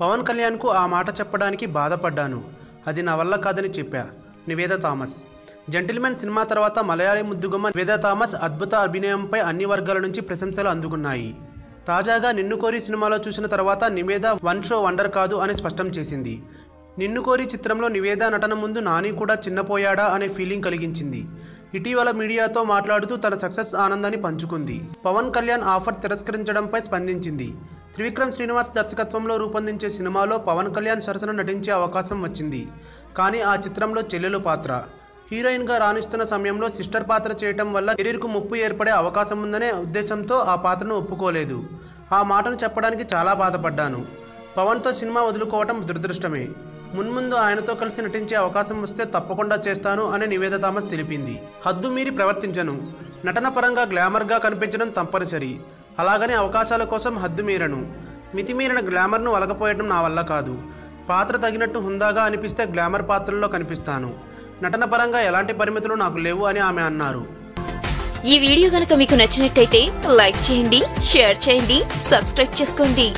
పవన్ కళ్యాణ్కు ఆ మాట చెప్పడానికి బాధపడ్డాను. అది నా వల్ల కాదని చెప్పా. నివేద థామస్. జెంటిల్మెన్ సినిమా తర్వాత మలయాళీ ముద్దుగుమ్మ నివేద థామస్ అద్భుత అభినయంపై అన్ని వర్గాల నుంచి ప్రశంసలు అందుకున్నాయి. తాజాగా నిన్ను కోరి సినిమాలో చూసిన తర్వాత నివేద వన్ షో వండర్ కాదు అని స్పష్టం చేసింది. నిన్ను కోరి చిత్రంలో నివేద నటన ముందు నాని కూడా చిన్నపోయాడా అనే ఫీలింగ్ కలిగించింది. ఇటీవల మీడియాతో మాట్లాడుతూ తన సక్సెస్ ఆనందాన్ని పంచుకుంది. పవన్ కళ్యాణ్ ఆఫర్ తిరస్కరించడంపై స్పందించింది. త్రివిక్రమ్ శ్రీనివాస్ దర్శకత్వంలో రూపొందించే సినిమాలో పవన్ కళ్యాణ్ సరసన నటించే అవకాశం వచ్చింది. కానీ ఆ చిత్రంలో చెల్లెలు పాత్ర. హీరోయిన్గా రాణిస్తున్న సమయంలో సిస్టర్ పాత్ర చేయటం వల్ల కెరీర్కు ముప్పు ఏర్పడే అవకాశం ఉందనే ఉద్దేశంతో ఆ పాత్రను ఒప్పుకోలేదు. ఆ మాటను చెప్పడానికి చాలా బాధపడ్డాను. పవన్తో సినిమా వదులుకోవటం దురదృష్టమే. మున్ముందు ఆయనతో కలిసి నటించే అవకాశం వస్తే తప్పకుండా చేస్తాను అని నివేద థామస్ తెలిపింది. హద్దు మీరి ప్రవర్తించను. నటన పరంగా గ్లామర్గా కనిపించడం తప్పనిసరి. అలాగని అవకాశాల కోసం హద్దు మీరను. మితిమీరిన గ్లామర్ను వలకపోయడం నా వల్ల కాదు. పాత్ర తగినట్టు హుందాగా అనిపిస్తే గ్లామర్ పాత్రల్లో కనిపిస్తాను. నటన పరంగా ఎలాంటి పరిమితులు నాకు లేవు అని ఆమె అన్నారు. ఈ వీడియో గనక మీకు నచ్చినట్టయితే లైక్ చేయండి షేర్ చేయండి సబ్స్క్రైబ్ చేసుకోండి.